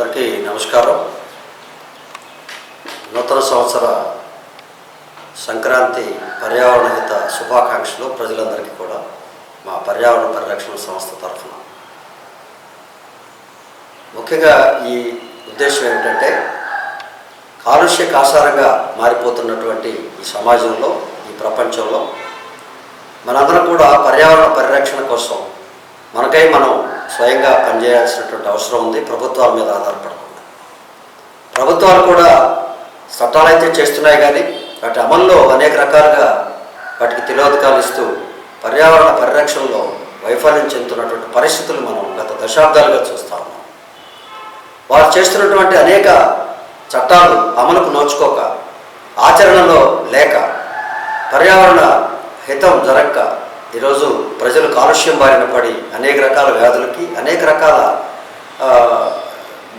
అందరికీ నమస్కారం. నూతన సంవత్సర సంక్రాంతి పర్యావరణయుత శుభాకాంక్షలు ప్రజలందరికీ కూడా మా పర్యావరణ పరిరక్షణ సంస్థ తరఫున. ముఖ్యంగా ఈ ఉద్దేశం ఏమిటంటే కాలుష్య కాసారంగా మారిపోతున్నటువంటి ఈ సమాజంలో ఈ ప్రపంచంలో మనందరం కూడా పర్యావరణ పరిరక్షణ కోసం మనకై మనం స్వయంగా పనిచేయాల్సినటువంటి అవసరం ఉంది. ప్రభుత్వాల మీద ఆధారపడకుండా. ప్రభుత్వాలు కూడా చట్టాలు అయితే చేస్తున్నాయి కానీ వాటి అమల్లో అనేక రకాలుగా వాటికి తిలోదకాలు ఇస్తూ పర్యావరణ పరిరక్షణలో వైఫల్యం చెందుతున్నటువంటి పరిస్థితులు మనం గత దశాబ్దాలుగా చూస్తా ఉన్నాం. వారు చేస్తున్నటువంటి అనేక చట్టాలు అమలుకు నోచుకోక ఆచరణలో లేక పర్యావరణ హితం జరగక ఈరోజు ప్రజలు కాలుష్యం బారిన పడి అనేక రకాల వ్యాధులకి అనేక రకాల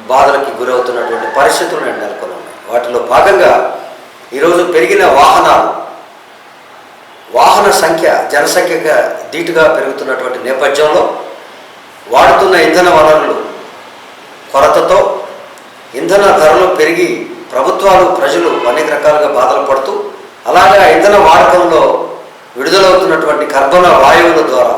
బాధలకి గురవుతున్నటువంటి పరిస్థితులు నేను నెలకొని ఉన్నాయి వాటిలో భాగంగా ఈరోజు పెరిగిన వాహనాలు వాహన సంఖ్య జనసంఖ్యగా ధీటుగా పెరుగుతున్నటువంటి నేపథ్యంలో వాడుతున్న ఇంధన వనరులు కొరతతో ఇంధన ధరలు పెరిగి ప్రభుత్వాలు ప్రజలు అనేక రకాలుగా బాధలు పడుతూ అలాగే ఆ ఇంధన విడుదలవుతున్నటువంటి కర్బన వాయువుల ద్వారా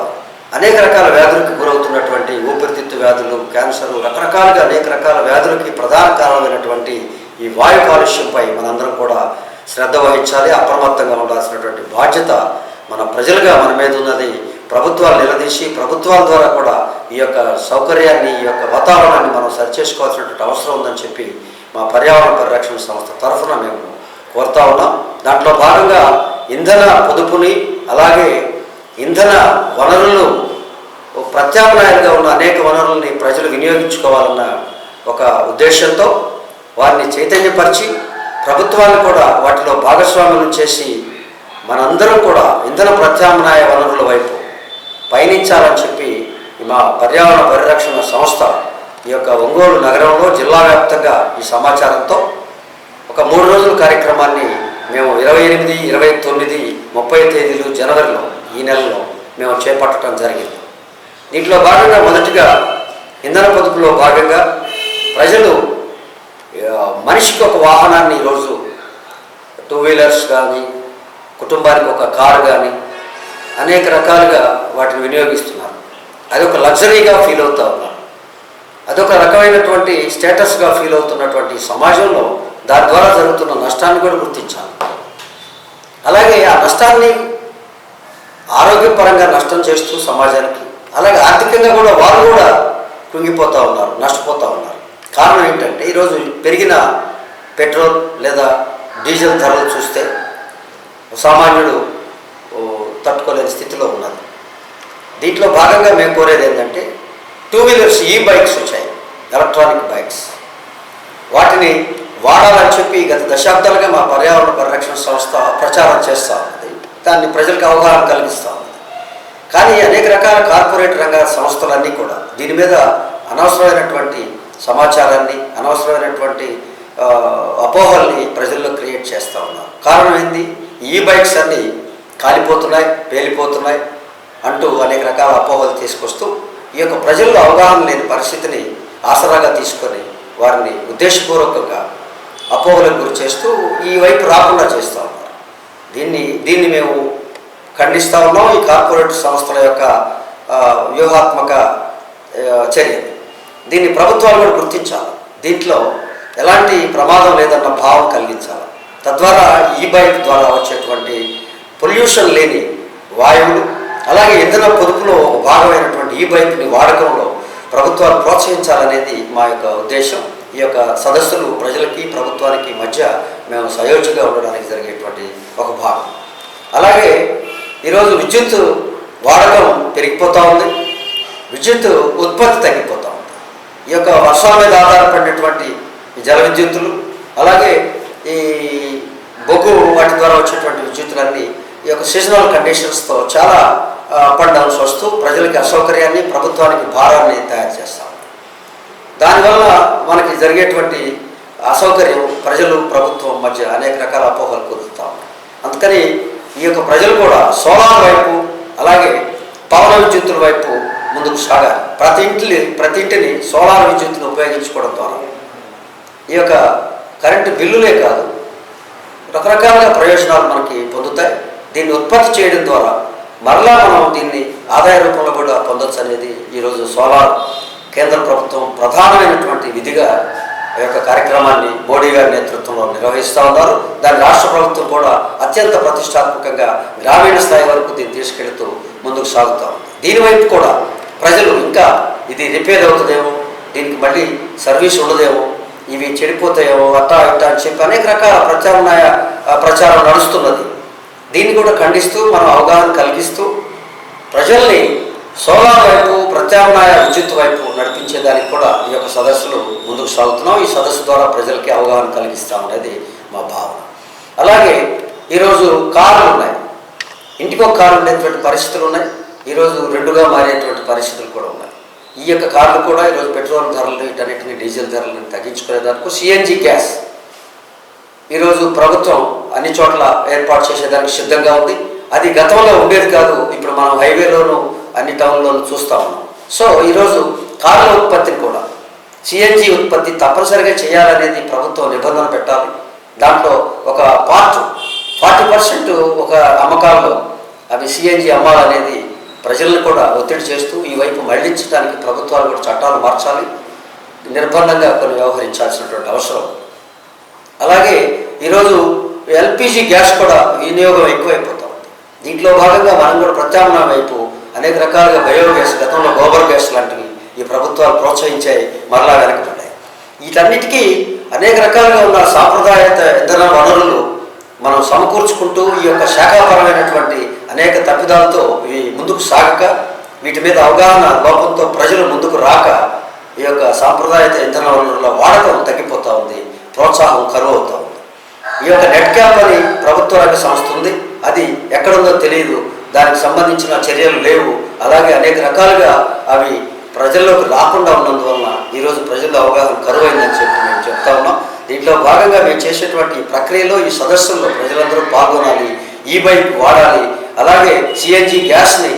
అనేక రకాల వ్యాధులకు గురవుతున్నటువంటి ఊపిరితిత్తు వ్యాధులు క్యాన్సర్ రకరకాలుగా అనేక రకాల వ్యాధులకి ప్రధాన కారణమైనటువంటి ఈ వాయు కాలుష్యంపై మనందరం కూడా శ్రద్ధ వహించాలి అప్రమత్తంగా ఉండాల్సినటువంటి బాధ్యత మన ప్రజలుగా మన మీద ఉన్నది. ప్రభుత్వాలు నిలదీసి ప్రభుత్వాల ద్వారా కూడా ఈ యొక్క సౌకర్యాన్ని ఈ యొక్క వాతావరణాన్ని మనం సరిచేసుకోవాల్సినటువంటి అవసరం ఉందని చెప్పి మా పర్యావరణ పరిరక్షణ సంస్థ తరఫున మేము కోరుతా ఉన్నాం. దాంట్లో భాగంగా ఇంధన పొదుపుని అలాగే ఇంధన వనరులు ప్రత్యామ్నాయంగా ఉన్న అనేక వనరుల్ని ప్రజలు వినియోగించుకోవాలన్న ఒక ఉద్దేశంతో వారిని చైతన్యపరిచి ప్రభుత్వాన్ని కూడా వాటిలో భాగస్వామ్యం చేసి మనందరం కూడా ఇంధన ప్రత్యామ్నాయ వనరుల వైపు పయనించాలని చెప్పి మా పర్యావరణ పరిరక్షణ సంస్థ ఈ యొక్క ఒంగోలు నగరంలో జిల్లా వ్యాప్తంగా ఈ సమాచారంతో ఒక మూడు రోజుల కార్యక్రమాన్ని మేము ఇరవై ఎనిమిది ఇరవై తొమ్మిది ముప్పై తేదీలు జనవరిలో ఈ నెలలో మేము చేపట్టడం జరిగింది. దీంట్లో భాగంగా మొదటిగా ఇంధన పొదుపులో భాగంగా ప్రజలు మనిషికి ఒక వాహనాన్ని ఈరోజు టూ వీలర్స్ కానీ కుటుంబానికి ఒక కారు కానీ అనేక రకాలుగా వాటిని వినియోగిస్తున్నారు. అది ఒక లగ్జరీగా ఫీల్ అవుతా ఉన్నారు. అదొక రకమైనటువంటి స్టేటస్గా ఫీల్ అవుతున్నటువంటి సమాజంలో దాని ద్వారా జరుగుతున్న నష్టాన్ని కూడా గుర్తించాలి. అలాగే ఆ నష్టాన్ని ఆరోగ్యపరంగా నష్టం చేస్తూ సమాజానికి అలాగే ఆర్థికంగా కూడా వారు కూడా కృంగిపోతూ ఉన్నారు నష్టపోతూ ఉన్నారు. కారణం ఏంటంటే ఈరోజు పెరిగిన పెట్రోల్ లేదా డీజిల్ ధరలు చూస్తే సామాన్యుడు తట్టుకోలేని స్థితిలో ఉన్నది దీంట్లో భాగంగా మేము కోరేది ఏంటంటే టూ వీలర్స్ ఈ బైక్స్ వచ్చాయి ఎలక్ట్రానిక్ బైక్స్. వాటిని వాడాలని చెప్పి గత దశాబ్దాలుగా మా పర్యావరణ పరిరక్షణ సంస్థ ప్రచారం చేస్తూ ఉన్నది దాన్ని ప్రజలకు అవగాహన కలిగిస్తూ ఉంది. కానీ అనేక రకాల కార్పొరేట్ రంగ సంస్థలన్నీ కూడా దీని మీద అనవసరమైనటువంటి సమాచారాన్ని అనవసరమైనటువంటి అపోహల్ని ప్రజల్లో క్రియేట్ చేస్తూ ఉన్నారు. కారణం ఏంది? ఈ బైక్స్ అన్నీ కాలిపోతున్నాయి పేలిపోతున్నాయి అంటూ అనేక రకాల అపోహలు తీసుకొస్తూ ఈ యొక్క ప్రజల్లో అవగాహన లేని పరిస్థితిని ఆసరాగా తీసుకొని వారిని ఉద్దేశపూర్వకంగా అపోహలకు గురి చేస్తూ ఈ వైపు రాకుండా చేస్తూ ఉన్నారు. దీన్ని దీన్ని మేము ఖండిస్తూ ఉన్నాం ఈ కార్పొరేట్ సంస్థల యొక్క వ్యూహాత్మక చర్య. దీన్ని ప్రభుత్వాలు కూడా గుర్తించాలి. దీంట్లో ఎలాంటి ప్రమాదం లేదన్న భావం కలిగించాలి. తద్వారా ఈ బైక్ ద్వారా వచ్చేటువంటి పొల్యూషన్ లేని వాయువులు అలాగే ఇంధన పొదుపులో ఒక భాగమైనటువంటి ఈ బైక్ని వాడకంలో ప్రభుత్వాలు ప్రోత్సహించాలనేది మా యొక్క ఉద్దేశం. ఈ యొక్క సదస్సులు ప్రజలకి ప్రభుత్వానికి మధ్య మేము సయోధ్యగా ఉండడానికి జరిగేటువంటి ఒక భాగం. అలాగే ఈరోజు విద్యుత్ వాడకం పెరిగిపోతూ ఉంది. విద్యుత్ ఉత్పత్తి తగ్గిపోతూ ఉంది. ఈ యొక్క వర్షాల మీద ఆధారపడినటువంటి జల విద్యుత్తులు అలాగే ఈ బొగ్గు వాటి ద్వారా వచ్చేటువంటి విద్యుత్తులన్నీ ఈ యొక్క సీజనల్ కండిషన్స్తో చాలా అప్ అండ్ డౌన్స్ వస్తూ ప్రజలకి అసౌకర్యాన్ని ప్రభుత్వానికి భారాన్ని తయారు చేస్తాం దానివల్ల మనకి జరిగేటువంటి అసౌకర్యం ప్రజలు ప్రభుత్వం మధ్య అనేక రకాల అపోహలు కుదురుతాం అందుకని ఈ యొక్క ప్రజలు కూడా సోలార్ వైపు అలాగే పవన విద్యుత్తుల వైపు ముందుకు సాగాలి. ప్రతి ఇంటిని ప్రతి ఇంటిని సోలార్ విద్యుత్తును ఉపయోగించుకోవడం ద్వారా. ఈ యొక్క కరెంటు బిల్లులే కాదు రకరకాలుగా ప్రయోజనాలు మనకి పొందుతాయి. దీన్ని ఉత్పత్తి చేయడం ద్వారా మరలా మనం దీన్ని ఆదాయ రూపంలో కూడా పొందొచ్చు అనేది ఈరోజు సోలార్ కేంద్ర ప్రభుత్వం ప్రధానమైనటువంటి విధిగా ఈ యొక్క కార్యక్రమాన్ని మోడీ గారి నేతృత్వంలో నిర్వహిస్తూ ఉన్నారు. దాని రాష్ట్ర ప్రభుత్వం కూడా అత్యంత ప్రతిష్టాత్మకంగా గ్రామీణ స్థాయి వరకు దీన్ని తీసుకెళ్తూ ముందుకు సాగుతూ ఉంది. దీనివైపు కూడా ప్రజలు ఇంకా ఇది రిపేర్ అవుతుందేమో దీనికి మళ్ళీ సర్వీస్ ఉండదేమో ఇవి చెడిపోతాయేమో అట్టా ఇట్టా అని చెప్పి అనేక రకాల ప్రత్యామ్నాయ ప్రచారం నడుస్తున్నది. దీన్ని కూడా ఖండిస్తూ మనం అవగాహన కలిగిస్తూ ప్రజల్ని సోలార్ వైపు ప్రత్యామ్నాయ విద్యుత్ వైపు నడిపించేదానికి కూడా ఈ యొక్క సదస్సులు ముందుకు సాగుతున్నాం ఈ సదస్సు ద్వారా ప్రజలకి అవగాహన కలిగిస్తాం అనేది మా భావన. అలాగే ఈరోజు కార్లు ఉన్నాయి. ఇంటికో కారు ఉండేటువంటి పరిస్థితులు ఉన్నాయి. ఈరోజు రెండుగా మారేటువంటి పరిస్థితులు కూడా ఉన్నాయి. ఈ యొక్క కార్లు కూడా ఈరోజు పెట్రోల్ ధరలు వీటన్నిటిని డీజిల్ ధరలను తగ్గించుకునేదానికి సిఎన్జి గ్యాస్ ఈరోజు ప్రభుత్వం అన్ని చోట్ల ఏర్పాటు చేసేదానికి సిద్ధంగా ఉంది. అది గతంలో ఉండేది కాదు. ఇప్పుడు మనం హైవేలోనూ అన్ని టౌన్లోనూ చూస్తూ ఉన్నాం. సో ఈరోజు కార్ల ఉత్పత్తిని కూడా సిఎన్జి ఉత్పత్తి తప్పనిసరిగా చేయాలనేది ప్రభుత్వం నిబంధన పెట్టాలి. దాంట్లో ఒక పార్ట్ ఫార్టీ పర్సెంట్ ఒక అమ్మకాల్లో అవి సిఎన్జి అమ్మాలనేది ప్రజలను కూడా ఒత్తిడి చేస్తూ ఈ వైపు మళ్ళించడానికి ప్రభుత్వాలు కూడా చట్టాలు మార్చాలి. నిర్బంధంగా కొన్ని వ్యవహరించాల్సినటువంటి అవసరం. అలాగే ఈరోజు ఎల్పిజి గ్యాస్ కూడా వినియోగం ఎక్కువైపోతుంది దీంట్లో భాగంగా మనం కూడా ప్రత్యామ్నాయం వైపు అనేక రకాలుగా బయోగ్యాస్ గతంలో గోబర్ గ్యాస్ లాంటివి ఈ ప్రభుత్వాలు ప్రోత్సహించాయి మరలా వెనకబడ్డాయి. వీటన్నిటికీ అనేక రకాలుగా ఉన్న సాంప్రదాయత ఇంధన వనరులు మనం సమకూర్చుకుంటూ ఈ యొక్క శాఖాపరమైనటువంటి అనేక తప్పిదాలతో ఇవి ముందుకు సాగక వీటి మీద అవగాహన లోపంతో ప్రజలు ముందుకు రాక ఈ యొక్క సాంప్రదాయత ఇంధన వనరుల వాడకం తగ్గిపోతూ ఉంది ప్రోత్సాహం కరువు అవుతూ ఉంది. ఈ యొక్క నెట్ క్యాంప్ అని ప్రభుత్వ రంగ సంస్థ ఉంది. అది ఎక్కడుందో తెలియదు దానికి సంబంధించిన చర్యలు లేవు. అలాగే అనేక రకాలుగా అవి ప్రజల్లోకి రాకుండా ఉన్నందువలన ఈరోజు ప్రజల్లో అవగాహన కరువైందని చెప్పి మేము చెప్తా ఉన్నాం. దీంట్లో భాగంగా మేము చేసేటువంటి ఈ ప్రక్రియలో ఈ సదస్సుల్లో ప్రజలందరూ పాల్గొనాలి ఈ బైక్ వాడాలి అలాగే సిఎన్జి గ్యాస్ని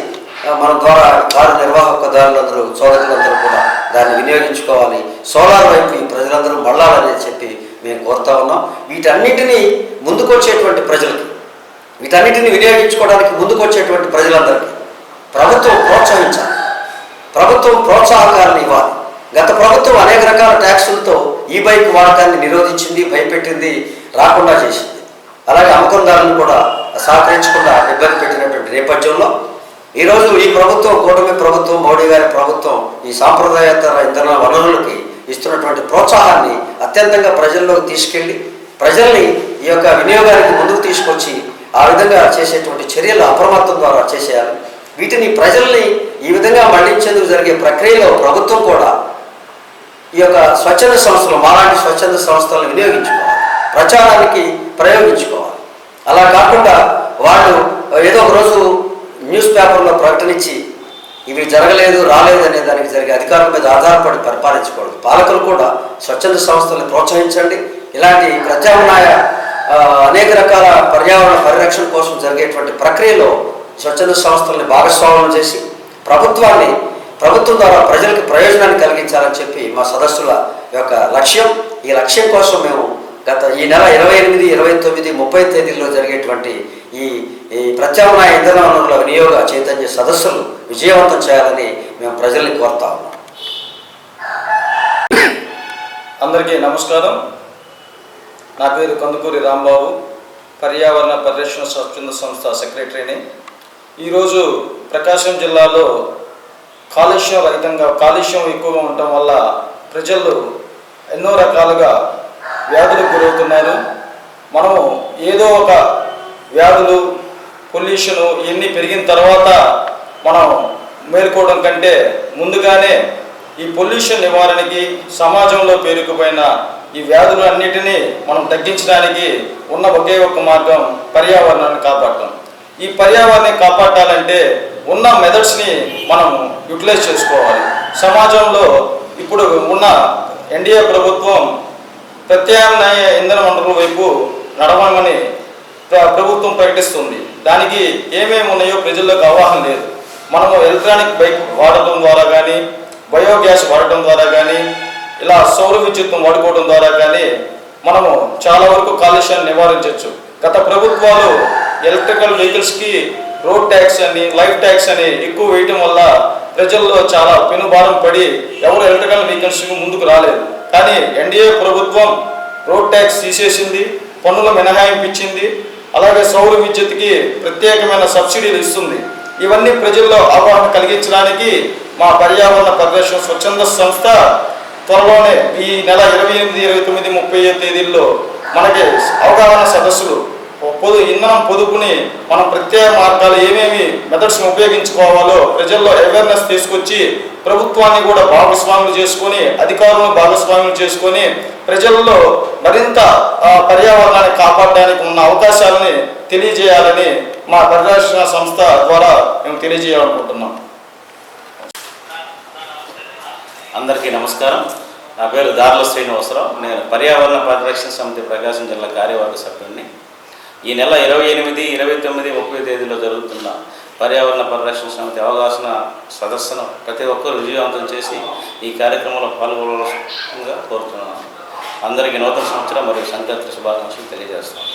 మన ద్వారా కారు నిర్వాహకదారులందరూ సోదరులందరూ కూడా దాన్ని వినియోగించుకోవాలి. సోలార్ వైపు ప్రజలందరూ మళ్ళాలని చెప్పి మేము కోరుతా ఉన్నాం. వీటన్నిటినీ ముందుకొచ్చేటువంటి ప్రజలకి వీటన్నిటిని వినియోగించుకోవడానికి ముందుకు వచ్చేటువంటి ప్రజలందరికీ ప్రభుత్వం ప్రోత్సహించాలి. ప్రభుత్వం ప్రోత్సాహకాలను ఇవ్వాలి. గత ప్రభుత్వం అనేక రకాల ట్యాక్సులతో ఈ బైక్ వాడకాన్ని నిరోధించింది భయపెట్టింది రాకుండా చేసింది. అలాగే అమ్మకందారులను కూడా సహకరించకుండా ఇబ్బంది పెట్టినటువంటి నేపథ్యంలో ఈరోజు ఈ ప్రభుత్వం కూటమి ప్రభుత్వం మోడీ గారి ప్రభుత్వం ఈ సాంప్రదాయేతర ఇంధన వనరులకి ఇస్తున్నటువంటి ప్రోత్సాహాన్ని అత్యంతంగా ప్రజల్లోకి తీసుకెళ్ళి ప్రజల్ని ఈ యొక్క వినియోగానికి ముందుకు తీసుకొచ్చి ఆ విధంగా చేసేటువంటి చర్యలు అప్రమత్తం ద్వారా చేసేయాలి. వీటిని ప్రజల్ని ఈ విధంగా మళ్ళించేందుకు జరిగే ప్రక్రియలో ప్రభుత్వం కూడా ఈ యొక్క స్వచ్ఛంద సంస్థలు మాలాంటి స్వచ్ఛంద సంస్థలను వినియోగించుకోవాలి. ప్రచారానికి ప్రయోగించుకోవాలి. అలా కాకుండా వాళ్ళు ఏదో ఒక రోజు న్యూస్ పేపర్లో ప్రకటన ఇవి జరగలేదు రాలేదు అనే దానికి జరిగే అధికారం మీద ఆధారపడి పరిపాలించకూడదు. పాలకులు కూడా స్వచ్ఛంద సంస్థలను ప్రోత్సహించండి. ఇలాంటి ప్రత్యామ్నాయ అనేక రకాల పర్యావరణ పరిరక్షణ కోసం జరిగేటువంటి ప్రక్రియలో స్వచ్ఛంద సంస్థల్ని భాగస్వామ్యం చేసి ప్రభుత్వాన్ని ప్రభుత్వం ద్వారా ప్రజలకు ప్రయోజనాన్ని కలిగించాలని చెప్పి మా సదస్సుల యొక్క లక్ష్యం. ఈ లక్ష్యం కోసం మేము గత ఈ నెల ఇరవై ఎనిమిది ఇరవై తొమ్మిది ముప్పై తేదీల్లో జరిగేటువంటి ఈ ఈ ప్రత్యామ్నాయ ఇంధన వనరుల వినియోగ చైతన్య సదస్సులు విజయవంతం చేయాలని మేము ప్రజల్ని కోరుతా ఉన్నాం. అందరికీ నమస్కారం. నా పేరు కందుకూరి రాంబాబు పర్యావరణ పరిరక్షణ స్వచ్ఛంద సంస్థ సెక్రటరీని. ఈరోజు ప్రకాశం జిల్లాలో కాలుష్యం రహితంగా కాలుష్యం ఎక్కువగా ఉండటం వల్ల ప్రజలు ఎన్నో రకాలుగా వ్యాధులకు గురవుతున్నారు. మనము ఏదో ఒక వ్యాధులు పొల్యూషను ఇవన్నీ పెరిగిన తర్వాత మనం మేల్కోవడం కంటే ముందుగానే ఈ పొల్యూషన్ నివారణకి సమాజంలో పేరుకుపోయిన ఈ వ్యాధులు అన్నిటినీ మనం తగ్గించడానికి ఉన్న ఒకే ఒక మార్గం పర్యావరణాన్ని కాపాడటం. ఈ పర్యావరణాన్ని కాపాడాలంటే ఉన్న మెథడ్స్ని మనం యూటిలైజ్ చేసుకోవాలి. సమాజంలో ఇప్పుడు ఉన్న ఎన్డీఏ ప్రభుత్వం ప్రత్యామ్నాయ ఇంధన వనరుల వైపు నడవమని ప్రభుత్వం ప్రకటిస్తుంది. దానికి ఏమేమి ఉన్నాయో ప్రజల్లోకి అవగాహన లేదు. మనము ఎలక్ట్రానిక్ బైక్ వాడటం ద్వారా కానీ బయోగ్యాస్ వాడటం ద్వారా కానీ ఇలా సౌర విద్యుత్ను వాడుకోవడం ద్వారా కానీ మనము చాలా వరకు కాలుష్యాన్ని నివారించవచ్చు గత ప్రభుత్వాలు ఎలక్ట్రికల్ వెహికల్స్కి రోడ్ ట్యాక్స్ అని లైఫ్ ట్యాక్స్ అని ఎక్కువ వేయటం వల్ల ప్రజల్లో చాలా పెనుభారం పడి ఎవరు ఎలక్ట్రికల్ వెహికల్స్ ముందుకు రాలేదు. కానీ ఎన్డీఏ ప్రభుత్వం రోడ్ ట్యాక్స్ తీసేసింది పన్నుల మినహాయింపు ఇచ్చింది అలాగే సౌర విద్యుత్కి ప్రత్యేకమైన సబ్సిడీలు ఇస్తుంది. ఇవన్నీ ప్రజల్లో అవగాహన కలిగించడానికి మా పర్యావరణ పరిరక్షణ స్వచ్ఛంద సంస్థ త్వరలోనే ఈ నెల ఇరవై ఎనిమిది ఇరవై తొమ్మిది ముప్పై తేదీల్లో మనకి అవగాహన సదస్సులు పొదు ఇంధనం పొదుపుని మనం ప్రత్యేక మార్గాలు ఏమేమి మెథడ్స్ని ఉపయోగించుకోవాలో ప్రజల్లో అవేర్నెస్ తీసుకొచ్చి ప్రభుత్వాన్ని కూడా భాగస్వాములు చేసుకొని అధికారులను భాగస్వాములు చేసుకొని ప్రజల్లో మరింత పర్యావరణాన్ని కాపాడడానికి ఉన్న అవకాశాలని తెలియజేయాలని మా పరిరక్షణ సంస్థ ద్వారా మేము తెలియజేయాలనుకుంటున్నాం. అందరికీ నమస్కారం. నా పేరు దార్ల శ్రీనివాసరావు. నేను పర్యావరణ పరిరక్షణ సమితి ప్రకాశం జిల్లా కార్యవర్గ సభ్యుడిని. ఈ నెల ఇరవై ఎనిమిది ఇరవై తొమ్మిది ముప్పై తేదీలో జరుగుతున్న పర్యావరణ పరిరక్షణ సమితి అవగాహన సదస్సును ప్రతి ఒక్కరూ విజయవంతం చేసి ఈ కార్యక్రమంలో పాల్గొనవలసిందిగా కోరుతున్నాను. అందరికీ నూతన సంవత్సరం మరియు సంక్రాంతి శుభాకాంక్షలు తెలియజేస్తాను